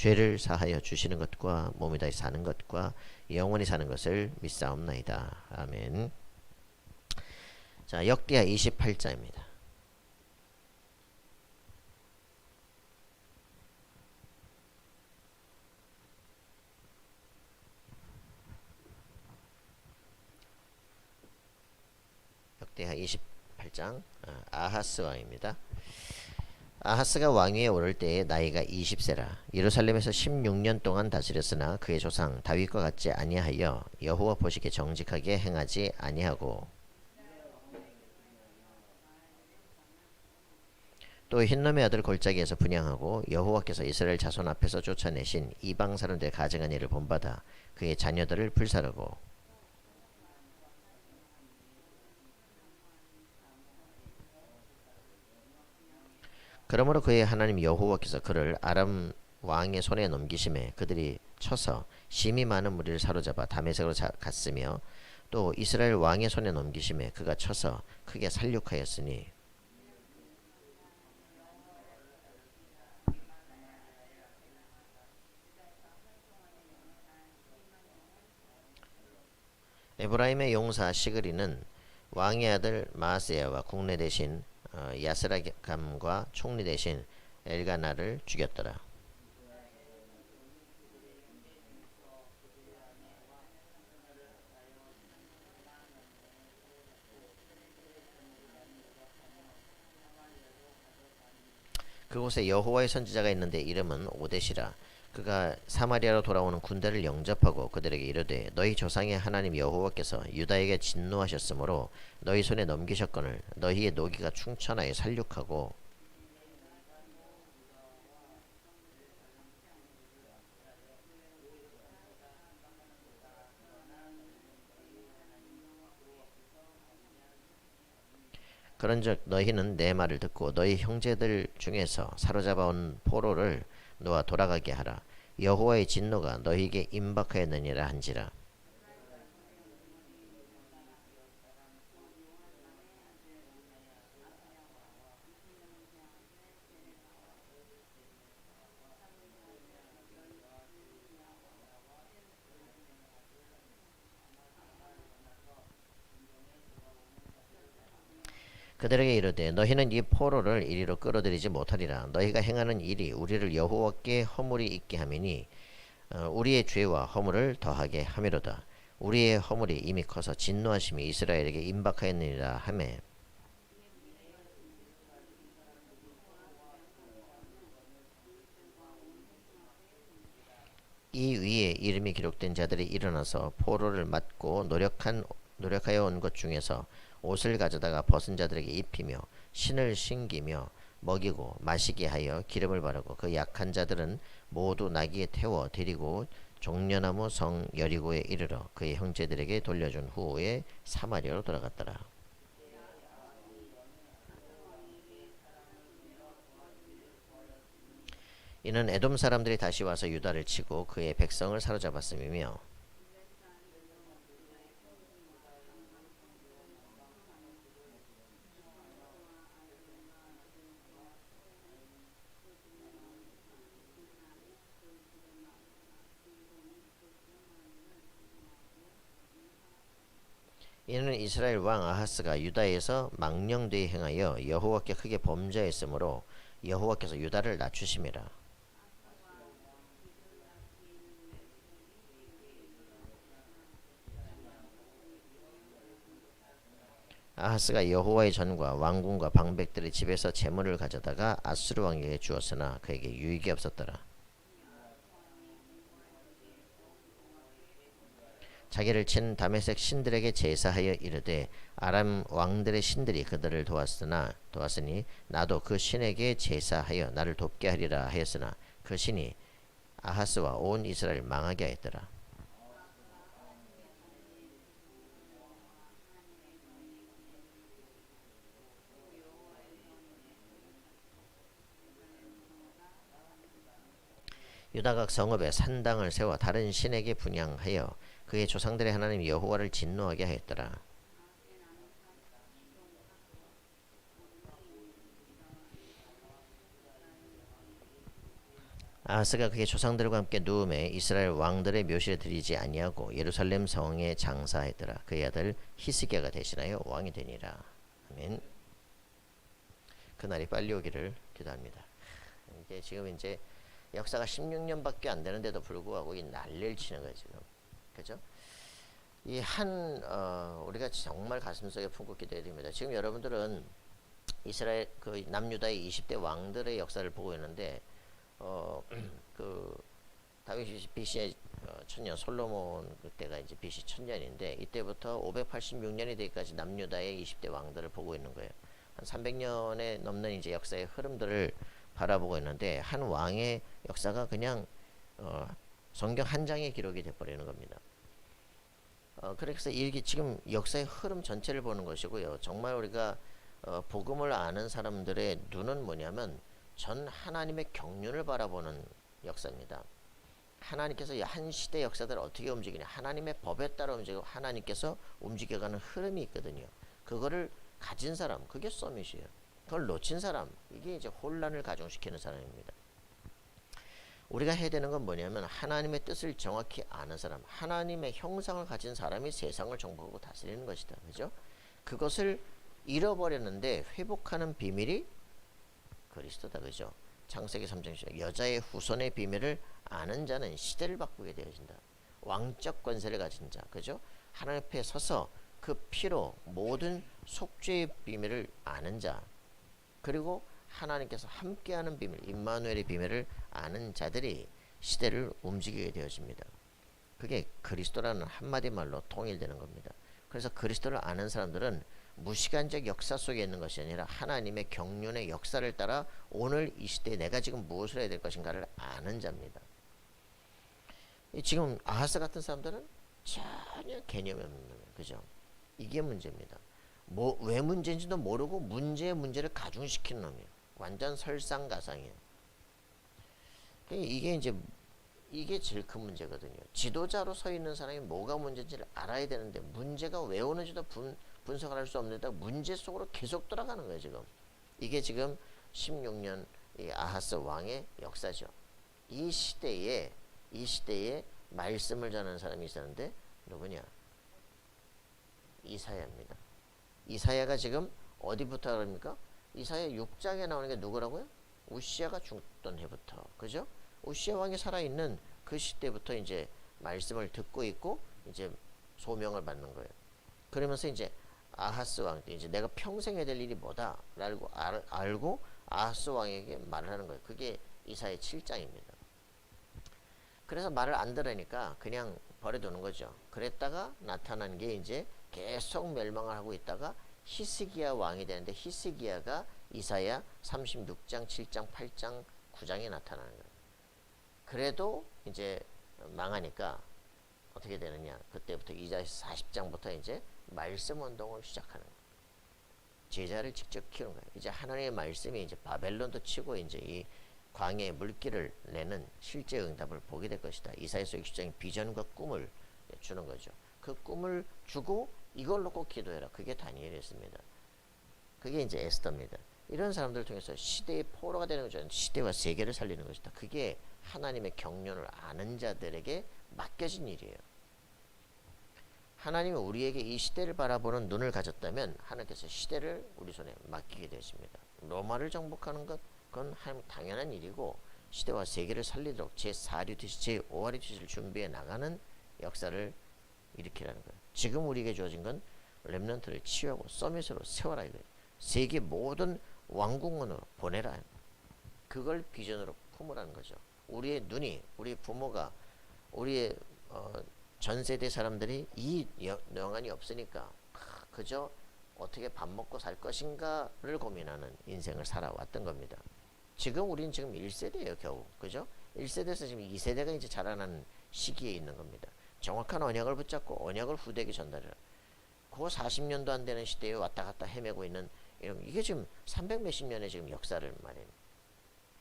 죄를 사하여 주시는 것과 몸이 다시 사는 것과 영원히 사는 것을 믿사옵나이다. 아멘. 자, 역대하 28장입니다. 역대하 28장 아, 아하스 왕입니다. 아하스가 왕위에 오를 때에 나이가 20세라. 예루살렘에서 16년 동안 다스렸으나 그의 조상 다윗과 같지 아니하여 여호와 보시기에 정직하게 행하지 아니하고 또 흰놈의 아들 골짜기에서 분양하고 여호와께서 이스라엘 자손 앞에서 쫓아내신 이방 사람들의 가증한 일을 본받아 그의 자녀들을 불사르고 그러므로 그의 하나님 여호와께서 그를 아람 왕의 손에 넘기심에 그들이 쳐서 심히 많은 무리를 사로잡아 자- 갔으며 또 이스라엘 왕의 손에 넘기심에 그가 쳐서 크게 살육하였으니. 에브라임의 용사 시그리는 왕의 아들 마세야와 국내 대신 어, 야스라감과 총리 대신 엘가나를 죽였더라. 그곳에 여호와의 선지자가 있는데 이름은 오데시라. 그가 사마리아로 돌아오는 군대를 영접하고 그들에게 이르되 너희 조상의 하나님 여호와께서 유다에게 진노하셨으므로 너희 손에 넘기셨거늘 너희의 노기가 충천하여 살육하고 그런즉 너희는 내 말을 듣고 너희 형제들 중에서 사로잡아 온 포로를 놓아 돌아가게 하라. 여호와의 진노가 너희에게 임박하였느니라 한지라 그들에게 이르되 너희는 이 포로를 이리로 끌어들이지 못하리라. 너희가 행하는 일이 우리를 여호와께 허물이 있게 함이니 어, 우리의 죄와 허물을 더하게 함이로다. 우리의 허물이 이미 커서 진노하심이 이스라엘에게 임박하였느니라 하매. 이 위에 이름이 기록된 자들이 일어나서 포로를 맞고 노력한 노력하여 온 것 중에서 옷을 가져다가 벗은 자들에게 입히며 신을 신기며 먹이고 마시게 하여 기름을 바르고 그 약한 자들은 모두 나귀에 태워 데리고 종려나무 성 여리고에 이르러 그의 형제들에게 돌려준 후에 사마리아로 돌아갔더라. 이는 에돔 사람들이 다시 와서 유다를 치고 그의 백성을 사로잡았음이며 이는 이스라엘 왕 아하스가 유다에서 망령되이 행하여 여호와께 크게 범죄했으므로 여호와께서 유다를 낮추심이라. 아하스가 여호와의 전과 왕궁과 방백들의 집에서 재물을 가져다가 아수르 왕에게 주었으나 그에게 유익이 없었더라. 자기를 친 다메섹 신들에게 제사하여 이르되 아람 왕들의 신들이 그들을 도왔으나 도왔으니 나도 그 신에게 제사하여 나를 돕게 하리라 하였으나 그 신이 아하스와 온 이스라엘 망하게 하였더라. 유다각 성읍에 산당을 세워 다른 신에게 분양하여 그의 조상들의 하나님 여호와를 진노하게 하였더라. 아하스가 그의 조상들과 함께 누움에 이스라엘 왕들의 묘실에 드리지 아니하고 예루살렘 성에 장사했더라. 그의 아들 히스기야가 대신하여 왕이 되니라. 아멘. 그날이 빨리 오기를 기도합니다. 이게 지금 이제 역사가 16년밖에 안 되는데도 불구하고 이 난리를 치는 거예요 지금, 그죠? 이한 어, 우리가 정말 가슴속에 품고 기도해야 됩니다. 지금 여러분들은 이스라엘 그 남유다의 20대 왕들의 역사를 보고 있는데 어, 그 다윗이 BC 어, 천년 솔로몬 그때가 이제 BC 천년인데 이때부터 586년이 되기까지 남유다의 20대 왕들을 보고 있는 거예요. 한 300년에 넘는 이제 역사의 흐름들을 바라보고 있는데 한 왕의 역사가 그냥 어, 성경 한 장의 기록이 돼버리는 겁니다. 어, 그래서 이게 지금 역사의 흐름 전체를 보는 것이고요. 정말 우리가 어, 복음을 아는 사람들의 눈은 뭐냐면 전 하나님의 경륜을 바라보는 역사입니다. 하나님께서 한 시대 역사들을 어떻게 움직이냐 하나님의 법에 따라 움직이고 하나님께서 움직여가는 흐름이 있거든요. 그거를 가진 사람 그게 서밋이에요. 그걸 놓친 사람 이게 이제 혼란을 가중시키는 사람입니다. 우리가 해야 되는 건 뭐냐면 하나님의 뜻을 정확히 아는 사람, 하나님의 형상을 가진 사람이 세상을 정복하고 다스리는 것이다. 그죠? 그것을 잃어버렸는데 회복하는 비밀이 그리스도다. 그죠? 창세기 3장 10 여자의 후손의 비밀을 아는 자는 시대를 바꾸게 되어진다. 왕적 권세를 가진 자. 그죠? 하나님 앞에 서서 그 피로 모든 속죄의 비밀을 아는 자. 그리고 하나님께서 함께하는 비밀, 임마누엘의 비밀을 아는 자들이 시대를 움직이게 되어집니다. 그게 그리스도라는 한마디 말로 통일되는 겁니다. 그래서 그리스도를 아는 사람들은 무시간적 역사 속에 있는 것이 아니라 하나님의 경륜의 역사를 따라 오늘 이 시대에 내가 지금 무엇을 해야 될 것인가를 아는 자입니다. 지금 아하스 같은 사람들은 전혀 개념이 없는. 그죠? 이게 문제입니다. 뭐, 왜 문제인지도 모르고 문제의 문제를 가중시키는 놈이에요. 완전 설상가상이에요. 이게 이제 이게 제일 큰 문제거든요. 지도자로 서 있는 사람이 뭐가 문제인지를 알아야 되는데 문제가 왜 오는지도 분, 분석을 할 수 없는데 문제 속으로 계속 돌아가는 거예요, 지금. 이게 지금 16년 이 아하스 왕의 역사죠. 이 시대에 이 시대에 말씀을 전하는 사람이 있었는데 누구냐? 이사야입니다. 이사야가 지금 어디부터 그럽니까? 이사야 6장에 나오는 게 누구라고요? 우시아가 죽던 해부터. 그죠? 우시아 왕이 살아있는 그 시대부터 이제 말씀을 듣고 있고 이제 소명을 받는 거예요. 그러면서 이제 아하스 왕 이제 내가 평생 해야 될 일이 뭐다라고 알, 알고 아하스 왕에게 말을 하는 거예요. 그게 이사야 7장입니다. 그래서 말을 안 들으니까 그냥 버려두는 거죠. 그랬다가 나타난 게 이제 계속 멸망을 하고 있다가 히스기야 왕이 되는데 히스기야가 이사야 36장, 7장, 8장, 9장에 나타나는 거예요. 그래도 이제 망하니까 어떻게 되느냐? 그때부터 이사야 40장부터 이제 말씀 운동을 시작하는 거예요. 제자를 직접 키우는 거예요. 이제 하나님의 말씀이 이제 바벨론도 치고 이제 이 광야의 물길을 내는 실제 응답을 보게 될 것이다. 이사야서 60장의 비전과 꿈을 주는 거죠. 그 꿈을 주고 이걸 놓고 기도해라. 그게 다니엘이었습니다. 그게 이제 에스더입니다. 이런 사람들을 통해서 시대의 포로가 되는 거죠. 시대와 세계를 살리는 것이다. 그게 하나님의 경륜을 아는 자들에게 맡겨진 일이에요. 하나님이 우리에게 이 시대를 바라보는 눈을 가졌다면 하나님께서 시대를 우리 손에 맡기게 되십니다. 로마를 정복하는 것 그건 당연한 일이고 시대와 세계를 살리도록 제4류티시 제5화류티시를 준비해 나가는 역사를 일으키라는 거예요. 지금 우리에게 주어진 건 렘넌트를 치유하고 서밋으로 세워라 이거예요. 세계 모든 왕궁으로 보내라. 그걸 비전으로 품으라는 거죠. 우리의 눈이 우리 부모가 우리의 어, 전 세대 사람들이 이 영안이 없으니까 그저 어떻게 밥 먹고 살 것인가를 고민하는 인생을 살아왔던 겁니다. 지금 우리는 지금 1세대예요, 겨우. 그죠? 1세대에서 지금 2세대가 이제 자라나는 시기에 있는 겁니다. 정확한 언약을 붙잡고 언약을 후대에게 전달해라. 그 40년도 안 되는 시대에 왔다 갔다 헤매고 있는 이런 이게 지금 300 몇십 년의 지금 역사를 말해요.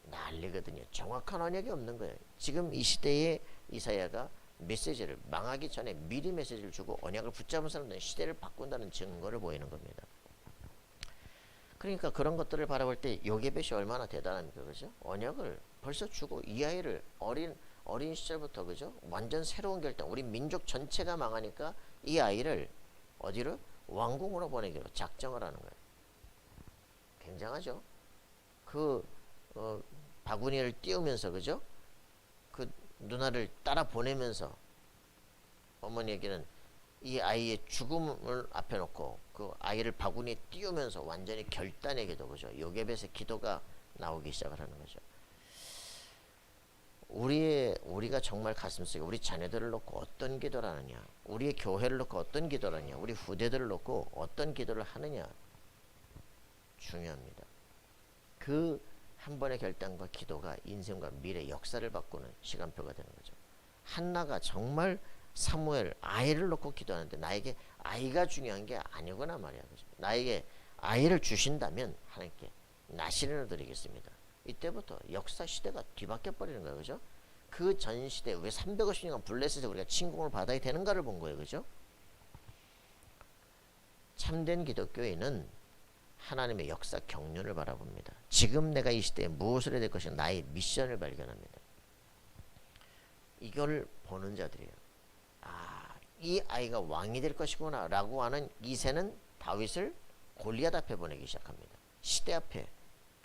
난리거든요. 정확한 언약이 없는 거예요. 지금 이 시대에 이사야가 메시지를 망하기 전에 미리 메시지를 주고 언약을 붙잡은 사람들은 시대를 바꾼다는 증거를 보이는 겁니다. 그러니까 그런 것들을 바라볼 때 요게벳이 얼마나 대단합니까, 그죠? 언약을 벌써 주고 이 아이를 어린 어린 시절부터 그죠? 완전 새로운 결정. 우리 민족 전체가 망하니까 이 아이를 어디로 왕궁으로 보내기로 작정을 하는 거예요. 굉장하죠. 그 어, 바구니를 띄우면서 그죠? 그 누나를 따라 보내면서 어머니에게는 이 아이의 죽음을 앞에 놓고 그 아이를 바구니에 띄우면서 완전히 결단의 기도 그죠? 요게벳의 기도가 나오기 시작을 하는 거죠. 우리의 우리가 정말 가슴속에 우리 자녀들을 놓고 어떤 기도를 하느냐, 우리의 교회를 놓고 어떤 기도를 하느냐, 우리 후대들을 놓고 어떤 기도를 하느냐 중요합니다. 그 한 번의 결단과 기도가 인생과 미래 역사를 바꾸는 시간표가 되는 거죠. 한나가 정말 사무엘 아이를 놓고 기도하는데 나에게 아이가 중요한 게 아니구나 말이야. 나에게 아이를 주신다면 하나님께 나시린을 드리겠습니다. 이때부터 역사 시대가 뒤바뀌어 버리는 거예요. 그죠? 그 전 시대 왜 350년간 블레셋에 우리가 침공을 받아야 되는가를 본 거예요. 그죠? 참된 기독교인은 하나님의 역사 경륜을 바라봅니다. 지금 내가 이 시대에 무엇을 해야 될 것인가 나의 미션을 발견합니다. 이걸 보는 자들이에요. 아, 이 아이가 왕이 될 것이구나 라고 하는 이세는 다윗을 골리앗 앞에 보내기 시작합니다. 시대 앞에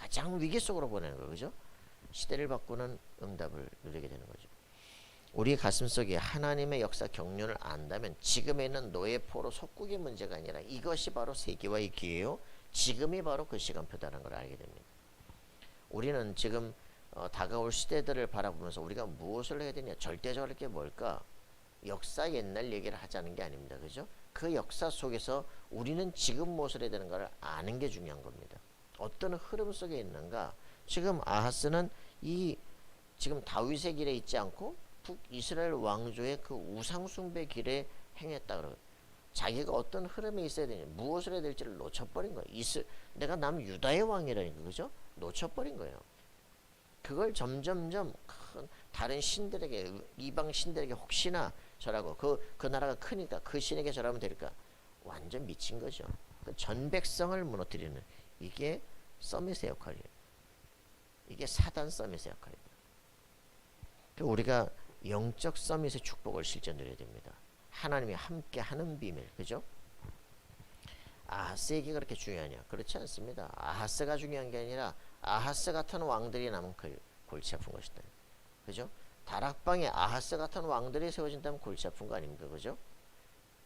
가장 위기 속으로 보내는 거죠. 그죠? 시대를 바꾸는 응답을 누리게 되는 거죠. 우리 가슴 속에 하나님의 역사 경륜을 안다면 지금에 있는 노예 포로 속국의 문제가 아니라 이것이 바로 세계화의 기회요. 지금이 바로 그 시간표다는 걸 알게 됩니다. 우리는 지금 어, 다가올 시대들을 바라보면서 우리가 무엇을 해야 되냐 절대적으로 게 뭘까 역사 옛날 얘기를 하자는 게 아닙니다 그죠 그 역사 속에서 우리는 지금 무엇을 해야 되는가를 아는 게 중요한 겁니다 어떤 흐름 속에 있는가? 지금 아하스는 이 지금 다윗의 길에 있지 않고 북이스라엘 왕조의 그 우상숭배 길에 행했다 그러고 자기가 어떤 흐름에 있어야 되냐? 무엇을 해야 될지를 놓쳐버린 거예요. 이스, 내가 남 유다의 왕이라니까 그죠? 놓쳐버린 거예요. 그걸 점점점 큰 다른 신들에게 이방 신들에게 혹시나 절하고 그, 그 나라가 크니까 그 신에게 절하면 될까? 완전 미친 거죠. 그 전 백성을 무너뜨리는 이게 서밋의 역할이에요 이게 사단 서밋의 역할입니다 그 우리가 영적 서밋의 축복을 실제 누려야 됩니다 하나님이 함께 하는 비밀 그죠 아하스에게 그렇게 중요하냐 그렇지 않습니다 아하스가 중요한 게 아니라 아하스 같은 왕들이 남은 그 골치 아픈 것이다. 그죠? 다락방에 아하스 같은 왕들이 세워진다면 골치 아픈 거 아닙니까? 그죠?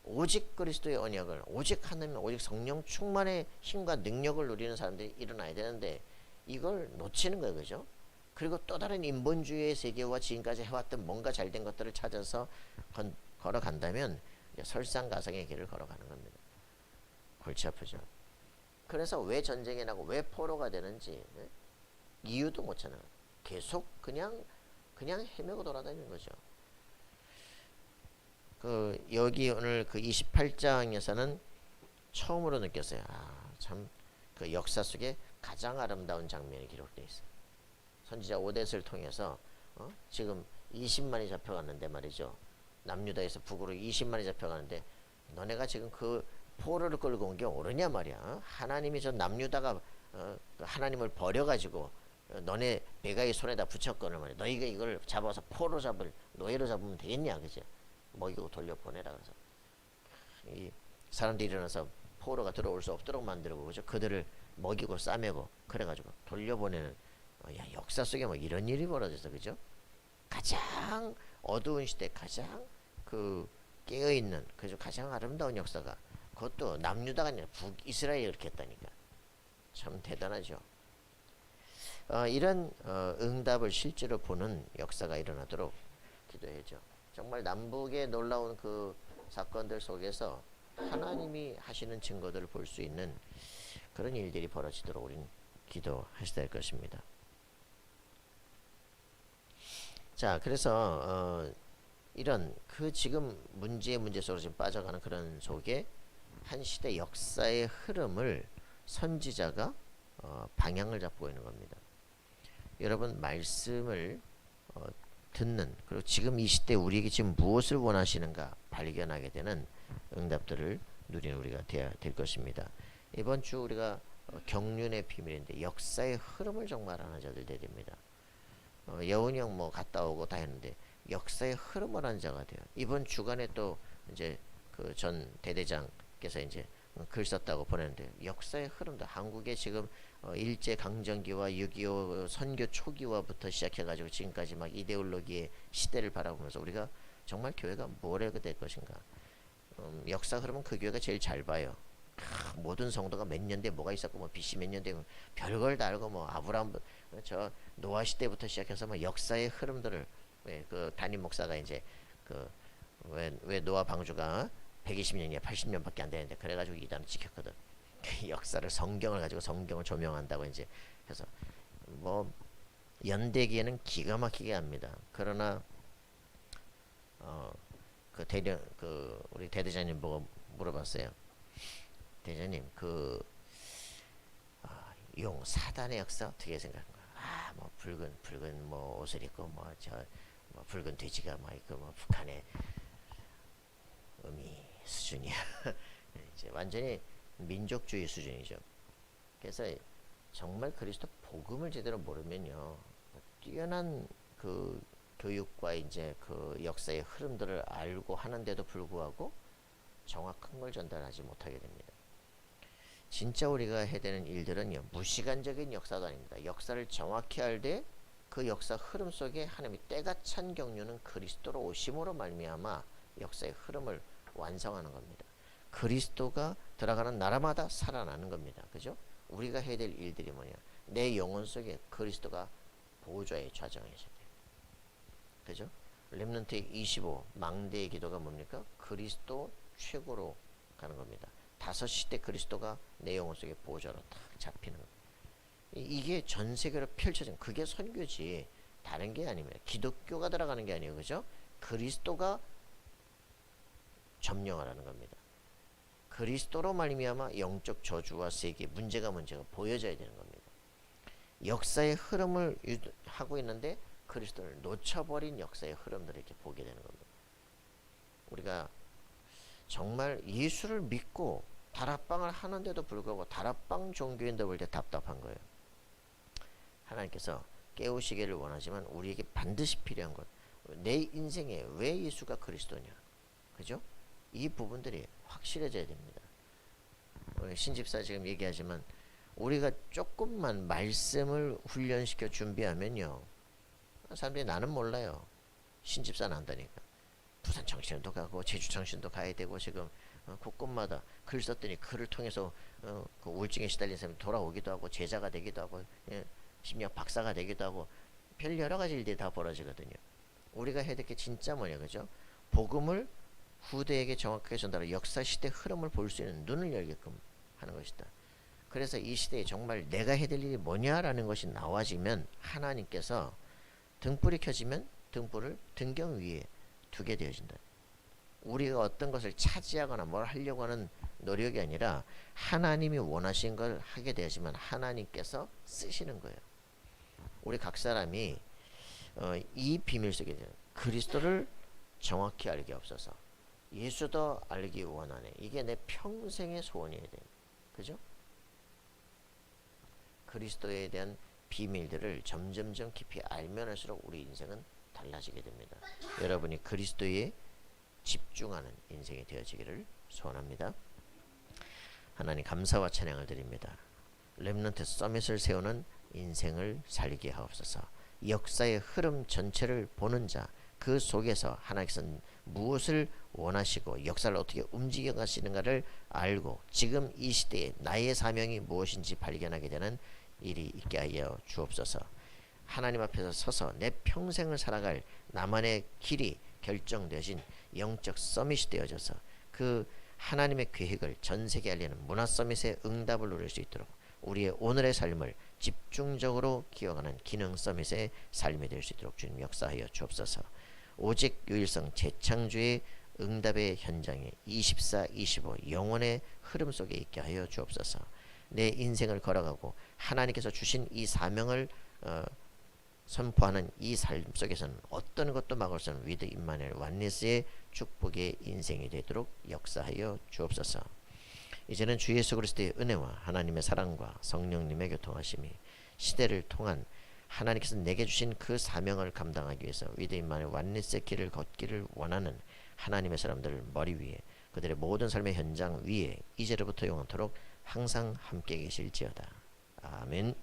오직 그리스도의 언약을 오직 하나님 오직 성령 충만의 힘과 능력을 누리는 사람들이 일어나야 되는데 이걸 놓치는 거예요. 그죠? 그리고 또 다른 인본주의의 세계와 지금까지 해왔던 뭔가 잘된 것들을 찾아서 건, 걸어간다면 설상가상의 길을 걸어가는 겁니다. 골치 아프죠. 그래서 왜 전쟁이 나고 왜 포로가 되는지 네? 이유도 못 찾아요. 계속 그냥 그냥 헤매고 돌아다니는 거죠. 그 여기 오늘 그 28장에서는 처음으로 느꼈어요. 아, 참 그 역사 속에 가장 아름다운 장면이 기록되어 있어요. 선지자 오데스를 통해서 어? 지금 20만이 잡혀갔는데 말이죠. 남유다에서 북으로 20만이 잡혀가는데 너네가 지금 그 포로를 끌고 온 게 옳으냐 말이야. 어? 하나님이 저 남유다가 어, 그 하나님을 버려가지고 어, 너네 배가의 손에다 붙였거늘 말이야. 너희가 이걸 잡아서 포로 잡을 노예로 잡으면 되겠냐, 그죠? 먹이고 돌려 보내라 그래서 이 사람들이 일어나서 포로가 들어올 수 없도록 만들고 그죠? 그들을 먹이고 싸매고 그래가지고 돌려보내는 어, 야 역사 속에 뭐 이런 일이 벌어져서 그죠? 가장 어두운 시대 가장 그 깨어 있는 그죠 가장 아름다운 역사가 그것도 남유다가 아니라 북이스라엘이 이렇게 했다니까. 참 대단하죠. 어, 이런 어, 응답을 실제로 보는 역사가 일어나도록 기도해죠. 정말 남북의 놀라운 그 사건들 속에서 하나님이 하시는 증거들을 볼 수 있는 그런 일들이 벌어지도록 우린 기도하셔야 될 것입니다. 자, 그래서 어, 이런 그 지금 문제의 문제 속으로 지금 빠져가는 그런 속에 한 시대 역사의 흐름을 선지자가 어, 방향을 잡고 있는 겁니다. 여러분 말씀을 어, 듣는 그리고 지금 이 시대 우리에게 지금 무엇을 원하시는가 발견하게 되는 응답들을 누리는 우리가 되어야 될 것입니다. 이번 주 우리가 어, 경륜의 비밀인데 역사의 흐름을 정말 아는 자들 되야 됩니다. 어, 여운이 형 뭐 갔다 오고 다 했는데 역사의 흐름을 아는 자가 돼요. 이번 주간에 또 이제 그 전 대대장께서 이제 글 썼다고 보냈는데 역사의 흐름도 한국의 지금 어, 일제 강점기와 6.25 선교 초기와부터 시작해가지고 지금까지 막 이데올로기의 시대를 바라보면서 우리가 정말 교회가 뭐래가 될 것인가 음, 역사 흐름은 그 교회가 제일 잘 봐요. 아, 모든 성도가 몇 년대 뭐가 있었고 뭐 BC 몇 년대 별걸 다 알고 뭐 아브라함 저 노아 시대부터 시작해서 뭐 역사의 흐름들을 왜그 담임 목사가 이제 그왜 왜 노아 방주가 120년이야 80년밖에 안 되는데 그래가지고 이단을 지켰거든. 그 역사를 성경을 가지고 성경을 조명한다고 이제 해서 뭐 연대기에는 기가 막히게 합니다. 그러나 어그 대령 그 우리 대대장님 보고 물어봤어요. 대장님 그 아, 용 사단의 역사 어떻게 생각하는가? 아 뭐 붉은 붉은 뭐 옷을 입고 뭐저 뭐 붉은 돼지가 막 있고 뭐 북한의 음이 수준이야. 이제 완전히 민족주의 수준이죠. 그래서 정말 그리스도 복음을 제대로 모르면요 뛰어난 그 교육과 이제 그 역사의 흐름들을 알고 하는데도 불구하고 정확한 걸 전달하지 못하게 됩니다. 진짜 우리가 해야 되는 일들은요 무시간적인 역사도 아닙니다. 역사를 정확히 알되 그 역사 흐름 속에 하나님이 때가 찬 경륜은 그리스도로 오심으로 말미암아 역사의 흐름을 완성하는 겁니다. 그리스도가 들어가는 나라마다 살아나는 겁니다. 그죠? 우리가 해야 될 일들이 뭐냐? 내 영혼 속에 그리스도가 보좌에 좌정하셔야 돼요. 그죠? 렘넌트 25 망대의 기도가 뭡니까? 그리스도 최고로 가는 겁니다. 다섯 시대 그리스도가 내 영혼 속에 보좌로 딱 잡히는 겁니다. 이게 전 세계로 펼쳐진 그게 선교지 다른 게 아닙니다. 기독교가 들어가는 게 아니에요. 그죠? 그리스도가 점령하라는 겁니다. 그리스도로 말미암아 영적 저주와 세계 문제가 문제가 보여져야 되는 겁니다. 역사의 흐름을 하고 있는데 그리스도를 놓쳐버린 역사의 흐름들을 이렇게 보게 되는 겁니다. 우리가 정말 예수를 믿고 다락방을 하는데도 불구하고 다락방 종교인들 볼때 답답한 거예요. 하나님께서 깨우시기를 원하지만 우리에게 반드시 필요한 것. 내 인생에 왜 예수가 그리스도냐. 그죠? 이 부분들이 확실해져야 됩니다. 신집사 지금 얘기하지만 우리가 조금만 말씀을 훈련시켜 준비하면요. 사람들이 나는 몰라요. 신집사는 안다니까. 부산 청신도 가고 제주 청신도 가야 되고 지금 어, 곳곳마다 글 썼더니 글을 통해서 어, 그 우울증에 시달린 사람이 돌아오기도 하고 제자가 되기도 하고 예, 심지어 박사가 되기도 하고 별 여러 가지 일들이 다 벌어지거든요. 우리가 해야 될 게 진짜 뭐냐 그죠? 복음을 후대에게 정확하게 전달하고 역사 시대 흐름을 볼 수 있는 눈을 열게끔 하는 것이다. 그래서 이 시대에 정말 내가 해야 될 일이 뭐냐라는 것이 나와지면 하나님께서 등불이 켜지면 등불을 등경 위에 두게 되어진다. 우리가 어떤 것을 차지하거나 뭘 하려고 하는 노력이 아니라 하나님이 원하신 걸 하게 되지만 하나님께서 쓰시는 거예요. 우리 각 사람이 어, 이 비밀 속에 그리스도를 정확히 알게 없어서 예수도 알기 원하네. 이게 내 평생의 소원이어야 돼. 그죠? 그리스도에 대한 비밀들을 점점점 깊이 알면 할수록 우리 인생은 달라지게 됩니다. 여러분이 그리스도에 집중하는 인생이 되어지기를 소원합니다. 하나님 감사와 찬양을 드립니다. 렘넌트 서밋을 세우는 인생을 살게 하옵소서. 역사의 흐름 전체를 보는 자, 그 속에서 하나님께서 무엇을 원하시고 역사를 어떻게 움직여 가시는가를 알고 지금 이 시대에 나의 사명이 무엇인지 발견하게 되는 일이 있게 하여 주옵소서. 하나님 앞에서 서서 내 평생을 살아갈 나만의 길이 결정되어진 영적 서밋이 되어져서 그 하나님의 계획을 전 세계에 알리는 문화 서밋의 응답을 누릴 수 있도록 우리의 오늘의 삶을 집중적으로 기억하는 기능 서밋의 삶이 될 수 있도록 주님 역사하여 주옵소서. 오직 유일성 재창조의 응답의 현장에 24, 25 영원의 흐름 속에 있게 하여 주옵소서. 내 인생을 걸어가고 하나님께서 주신 이 사명을 어, 선포하는 이 삶 속에서는 어떤 것도 막을 수 없는 위드 임마누엘 완리스의 축복의 인생이 되도록 역사하여 주옵소서. 이제는 주 예수 그리스도의 은혜와 하나님의 사랑과 성령님의 교통하심이 시대를 통한 하나님께서 내게 주신 그 사명을 감당하기 위해서 임마누엘 완리스의 길을 걷기를 원하는 하나님의 사람들을 머리 위에 그들의 모든 삶의 현장 위에 이제로부터 영원토록 항상 함께 계실지어다. 아멘.